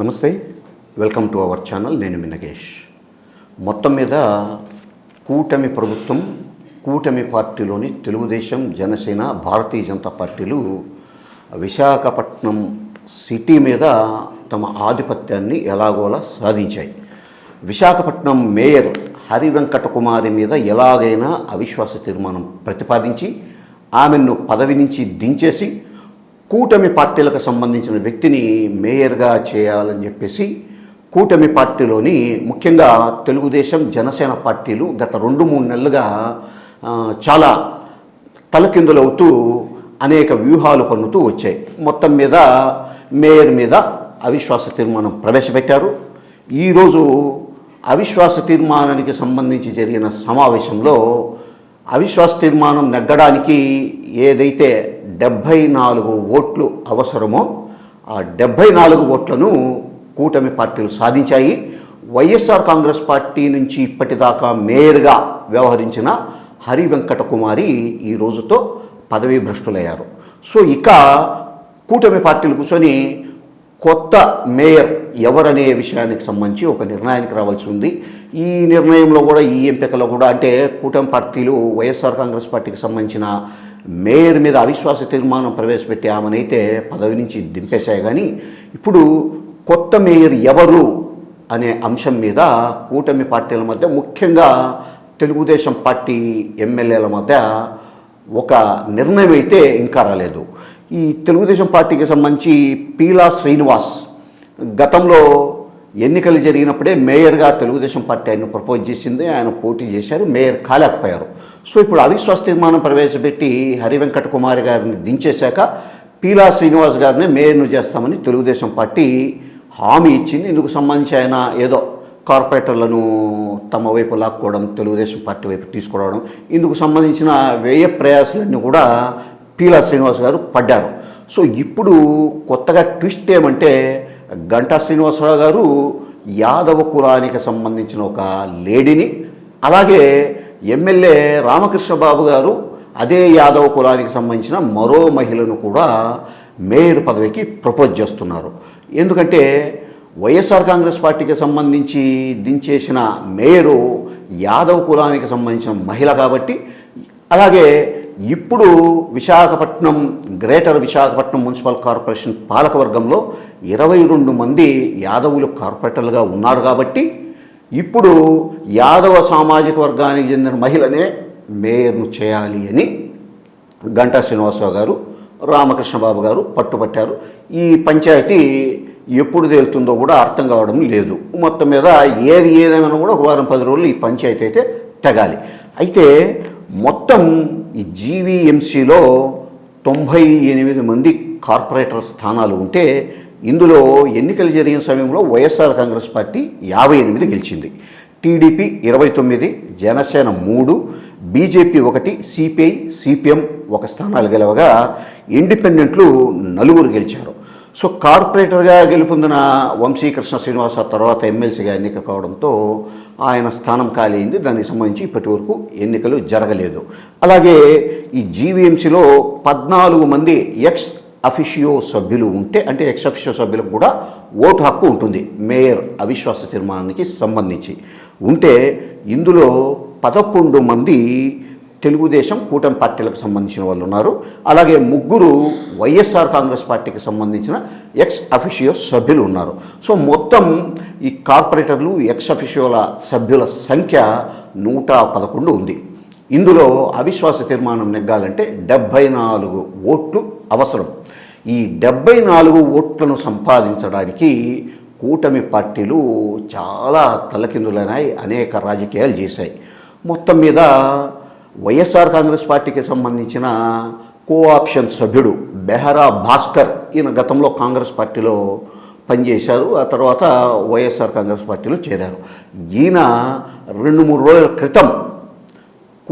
నమస్తే welcome to our channel నేను మినగేష్ మొత్తం మీద కూటమి ప్రభుత్వం కూటమి పార్టీలోని తెలుగుదేశం జనసేన భారతీయ జనతా పార్టీలు విశాఖపట్నం సిటీ మీద తమ ఆధిపత్యాన్ని ఎలాగోలా సాధించాయి. విశాఖపట్నం మేయర్ హరి వెంకట కుమారి మీద ఎలాగైనా అవిశ్వాస తీర్మానం ప్రతిపాదించి ఆమెను పదవి నుంచి దించేసి కూటమి పార్టీలకు సంబంధించిన వ్యక్తిని మేయర్గా చేయాలని చెప్పేసి కూటమి పార్టీలోని ముఖ్యంగా తెలుగుదేశం జనసేన పార్టీలు గత రెండు మూడు నెలలుగా చాలా తలకిందులవుతూ అనేక వ్యూహాలు పన్నుతూ వచ్చాయి. మొత్తం మీద మేయర్ మీద అవిశ్వాస తీర్మానం ప్రవేశపెట్టారు. ఈరోజు అవిశ్వాస తీర్మానానికి సంబంధించి జరిగిన సమావేశంలో అవిశ్వాస తీర్మానం నెగ్గడానికి ఏదైతే డెబ్భై నాలుగు ఓట్లు అవసరమో ఆ డెబ్భై నాలుగు ఓట్లను కూటమి పార్టీలు సాధించాయి. వైఎస్ఆర్ కాంగ్రెస్ పార్టీ నుంచి ఇప్పటిదాకా మేయర్గా వ్యవహరించిన హరి వెంకట కుమారి ఈ రోజుతో పదవీ భ్రష్టులయ్యారు. సో ఇక కూటమి పార్టీలు కూర్చొని కొత్త మేయర్ ఎవరనే విషయానికి సంబంధించి ఒక నిర్ణయానికి రావాల్సి ఉంది. ఈ నిర్ణయంలో కూడా ఈ ఎంపికలో కూడా అంటే కూటమి పార్టీలు వైఎస్ఆర్ కాంగ్రెస్ పార్టీకి సంబంధించిన మేయర్ మీద అవిశ్వాస తీర్మానం ప్రవేశపెట్టి ఆమెనైతే పదవి నుంచి దింపేశాయి. కానీ ఇప్పుడు కొత్త మేయర్ ఎవరు అనే అంశం మీద కూటమి పార్టీల మధ్య ముఖ్యంగా తెలుగుదేశం పార్టీ ఎమ్మెల్యేల మధ్య ఒక నిర్ణయం అయితే ఇంకా రాలేదు. ఈ తెలుగుదేశం పార్టీకి సంబంధించి పీలా శ్రీనివాస్ గతంలో ఎన్నికలు జరిగినప్పుడే మేయర్గా తెలుగుదేశం పార్టీ ఆయన ప్రపోజ్ చేసింది. ఆయన పోటీ చేశారు మేయర్ కాలేకపోయారు. సో ఇప్పుడు అవిశ్వాస తీర్మానం ప్రవేశపెట్టి హరి వెంకట కుమారి గారిని దించేశాక పీలా శ్రీనివాస్ గారిని మేయర్ను చేస్తామని తెలుగుదేశం పార్టీ హామీ ఇచ్చింది. ఇందుకు సంబంధించి ఆయన ఏదో కార్పొరేటర్లను తమ వైపు లాక్కోవడం తెలుగుదేశం పార్టీ వైపు తీసుకురావడం ఇందుకు సంబంధించిన వ్యయ ప్రయాసాలన్నీ కూడా పీలా శ్రీనివాస్ గారు పడ్డారు. సో ఇప్పుడు కొత్తగా ట్విస్ట్ ఏమంటే గంటా శ్రీనివాసరావు గారు యాదవ కులానికి సంబంధించిన ఒక లేడీని అలాగే ఎమ్మెల్యే రామకృష్ణ బాబు గారు అదే యాదవ కులానికి సంబంధించిన మరో మహిళను కూడా మేయర్ పదవికి ప్రపోజ్ చేస్తున్నారు. ఎందుకంటే వైఎస్ఆర్ కాంగ్రెస్ పార్టీకి సంబంధించి దించేసిన మేయరు యాదవ్ కులానికి సంబంధించిన మహిళ కాబట్టి అలాగే ఇప్పుడు Visakhapatnam greater Visakhapatnam municipal corporation పాలకవర్గంలో ఇరవై రెండు మంది యాదవులు కార్పొరేటర్లుగా ఉన్నారు కాబట్టి ఇప్పుడు యాదవ సామాజిక వర్గానికి చెందిన మహిళనే మేయర్ను చేయాలి అని గంటా శ్రీనివాసరావు గారు రామకృష్ణ బాబు గారు పట్టుపట్టారు. ఈ పంచాయతీ ఎప్పుడు తేలుతుందో కూడా అర్థం కావడం లేదు. మొత్తం మీద ఏది ఏదేమైనా కూడా ఒక వారం పది రోజులు ఈ పంచాయతీ అయితే తెగాలి. అయితే మొత్తం ఈ జీవీఎంసీలో తొంభై ఎనిమిది మంది కార్పొరేటర్ స్థానాలు ఉంటే ఇందులో ఎన్నికలు జరిగిన సమయంలో వైఎస్ఆర్ కాంగ్రెస్ పార్టీ యాభై ఎనిమిది గెలిచింది. టీడీపీ ఇరవై తొమ్మిది జనసేన మూడు బీజేపీ ఒకటి సిపిఐ సిపిఎం ఒక స్థానాలు గెలవగా ఇండిపెండెంట్లు నలుగురు గెలిచారు. సో కార్పొరేటర్గా గెలుపొందిన వంశీకృష్ణ శ్రీనివాస తర్వాత ఎమ్మెల్సీగా ఎన్నిక కావడంతో ఆయన స్థానం ఖాళీ అయింది. దానికి సంబంధించి ఇప్పటి వరకు ఎన్నికలు జరగలేదు. అలాగే ఈ జీవీఎంసీలో పద్నాలుగు మంది ఎక్స్ అఫిషియో సభ్యులు ఉంటే అంటే ఎక్స్ అఫిషియో సభ్యులకు కూడా ఓటు హక్కు ఉంటుంది. మేయర్ అవిశ్వాస తీర్మానానికి సంబంధించి. ఉంటే ఇందులో పదకొండు మంది తెలుగుదేశం కూటమి పార్టీలకు సంబంధించిన వాళ్ళు ఉన్నారు. అలాగే ముగ్గురు వైఎస్ఆర్ కాంగ్రెస్ పార్టీకి సంబంధించిన ఎక్స్ అఫిషియో సభ్యులు ఉన్నారు. సో మొత్తం ఈ కార్పొరేటర్లు ఎక్స్ అఫిషియోల సభ్యుల సంఖ్య నూట పదకొండు ఉంది. ఇందులో అవిశ్వాస తీర్మానం నెగ్గాలంటే డెబ్భై నాలుగు ఓట్లు అవసరం. ఈ డెబ్భై నాలుగు ఓట్లను సంపాదించడానికి కూటమి పార్టీలు చాలా తలకిందులైనాయి అనేక రాజకీయాలు చేశాయి. మొత్తం మీద వైఎస్ఆర్ కాంగ్రెస్ పార్టీకి సంబంధించిన కోఆప్షన్ సభ్యుడు బెహరా భాస్కర్ ఈయన గతంలో కాంగ్రెస్ పార్టీలో పనిచేశారు ఆ తర్వాత వైఎస్ఆర్ కాంగ్రెస్ పార్టీలో చేరారు. ఈయన రెండు మూడు రోజుల క్రితం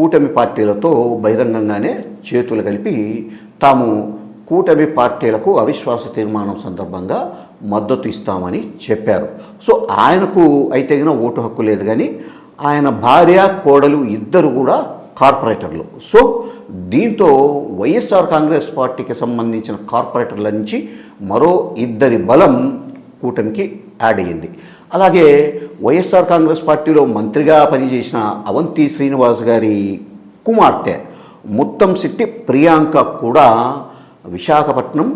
కూటమి పార్టీలతో బహిరంగంగానే చేతులు కలిపి తాము కూటమి పార్టీలకు అవిశ్వాస తీర్మానం సందర్భంగా మద్దతు ఇస్తామని చెప్పారు. సో ఆయనకు అయితే ఓటు హక్కు లేదు కానీ ఆయన భార్య కోడలు ఇద్దరు కూడా కార్పొరేటర్లు. సో దీంతో వైఎస్ఆర్ కాంగ్రెస్ పార్టీకి సంబంధించిన కార్పొరేటర్ల నుంచి మరో ఇద్దరి బలం కూటమికి యాడ్ అయ్యింది. అలాగే వైఎస్ఆర్ కాంగ్రెస్ పార్టీలో మంత్రిగా పనిచేసిన అవంతి శ్రీనివాస్ గారి కుమార్తె ముత్తం శెట్టి ప్రియాంక కూడా విశాఖపట్నం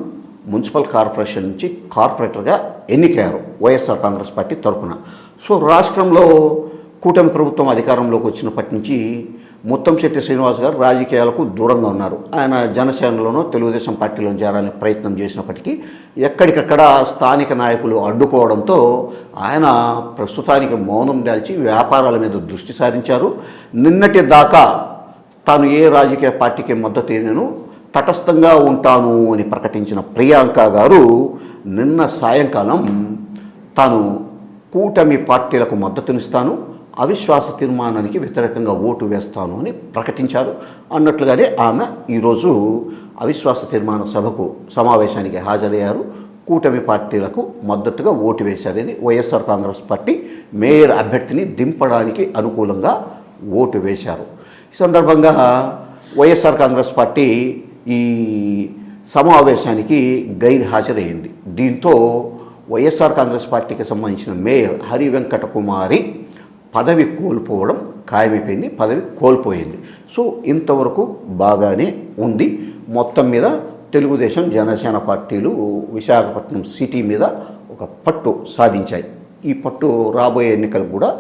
మున్సిపల్ కార్పొరేషన్ నుంచి కార్పొరేటర్గా ఎన్నికయ్యారు వైఎస్ఆర్ కాంగ్రెస్ పార్టీ తరఫున సో రాష్ట్రంలో కూటమి ప్రభుత్వం అధికారంలోకి వచ్చినప్పటి నుంచి ముత్తంశెట్టి శ్రీనివాస్ గారు రాజకీయాలకు దూరంగా ఉన్నారు. ఆయన జనసేనలోనూ తెలుగుదేశం పార్టీలో చేరాలని ప్రయత్నం చేసినప్పటికీ ఎక్కడికక్కడ స్థానిక నాయకులు అడ్డుకోవడంతో ఆయన ప్రస్తుతానికి మౌనం దాల్చి వ్యాపారాల మీద దృష్టి సారించారు. నిన్నటి దాకా తాను ఏ రాజకీయ పార్టీకి మద్దతు నేను తటస్థంగా ఉంటాను అని ప్రకటించిన ప్రియాంక గారు నిన్న సాయంకాలం తాను కూటమి పార్టీలకు మద్దతునిస్తాను అవిశ్వాస తీర్మానానికి వ్యతిరేకంగా ఓటు వేస్తాను అని ప్రకటించారు. అన్నట్లుగానే ఆమె ఈరోజు అవిశ్వాస తీర్మాన సభకు సమావేశానికి హాజరయ్యారు. కూటమి పార్టీలకు మద్దతుగా ఓటు వేశారని వైఎస్ఆర్ కాంగ్రెస్ పార్టీ మేయర్ అభ్యర్థిని దింపడానికి అనుకూలంగా ఓటు వేశారు. ఈ సందర్భంగా వైఎస్ఆర్ కాంగ్రెస్ పార్టీ ఈ సమావేశానికి గైర్ హాజరైంది దీంతో వైఎస్ఆర్ కాంగ్రెస్ పార్టీకి సంబంధించిన మేయర్ హరి వెంకట కుమారి పదవి కోల్పోవడం ఖాయమైపోయింది పదవి కోల్పోయింది. సో ఇంతవరకు బాగానే ఉంది. మొత్తం మీద తెలుగుదేశం జనసేన పార్టీలు విశాఖపట్నం సిటీ మీద ఒక పట్టు సాధించాయి. ఈ పట్టు రాబోయే ఎన్నికలు కూడా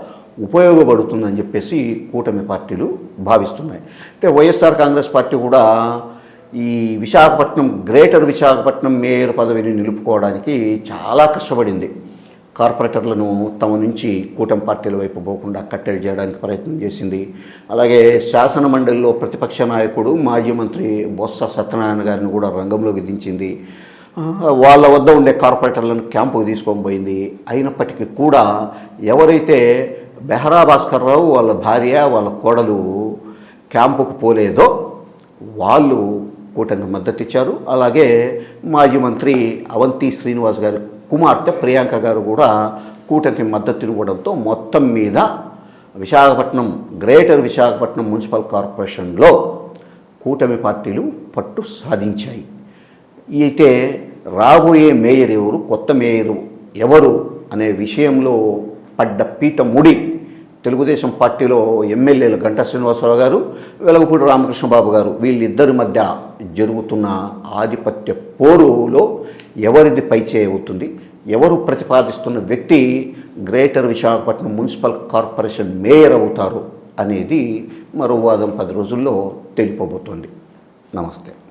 ఉపయోగపడుతుందని చెప్పేసి కూటమి పార్టీలు భావిస్తున్నాయి. అయితే వైఎస్ఆర్ కాంగ్రెస్ పార్టీ కూడా ఈ విశాఖపట్నం గ్రేటర్ విశాఖపట్నం మేయర్ పదవిని నిలుపుకోవడానికి చాలా కష్టపడింది. కార్పొరేటర్లను తమ నుంచి కూటమి పార్టీల వైపు పోకుండా కట్టడి చేయడానికి ప్రయత్నం చేసింది. అలాగే శాసన మండలిలో ప్రతిపక్ష నాయకుడు మాజీ మంత్రి బొత్స సత్యనారాయణ గారిని కూడా రంగంలో విధించింది వాళ్ళ వద్ద ఉండే కార్పొరేటర్లను క్యాంపుకు తీసుకొని పోయింది. అయినప్పటికీ కూడా ఎవరైతే బెహరా భాస్కర్ రావు వాళ్ళ భార్య వాళ్ళ కోడలు క్యాంపుకు పోలేదో వాళ్ళు కూటమికి మద్దతు ఇచ్చారు. అలాగే మాజీ మంత్రి అవంతి శ్రీనివాస్ గారు కుమార్తె ప్రియాంక గారు కూడా కూటమికి మద్దతు ఇవ్వడంతో మొత్తం మీద విశాఖపట్నం గ్రేటర్ విశాఖపట్నం మున్సిపల్ కార్పొరేషన్లో కూటమి పార్టీలు పట్టు సాధించాయి. అయితే రాబోయే మేయర్ ఎవరు కొత్త మేయరు ఎవరు అనే విషయంలో పడ్డ పీట ముడి తెలుగుదేశం పార్టీలో ఎమ్మెల్యేలు గంటా శ్రీనివాసరావు గారు వెలగపూడి రామకృష్ణ బాబు గారు వీళ్ళిద్దరి మధ్య జరుగుతున్న ఆధిపత్య పోరులో ఎవరిది పైచే అవుతుంది? ఎవరు ప్రతిపాదిస్తున్న వ్యక్తి greater Visakhapatnam municipal corporation mayor అవుతారు అనేది మరో వాదం పది రోజుల్లో తెలిపబోతోంది. నమస్తే.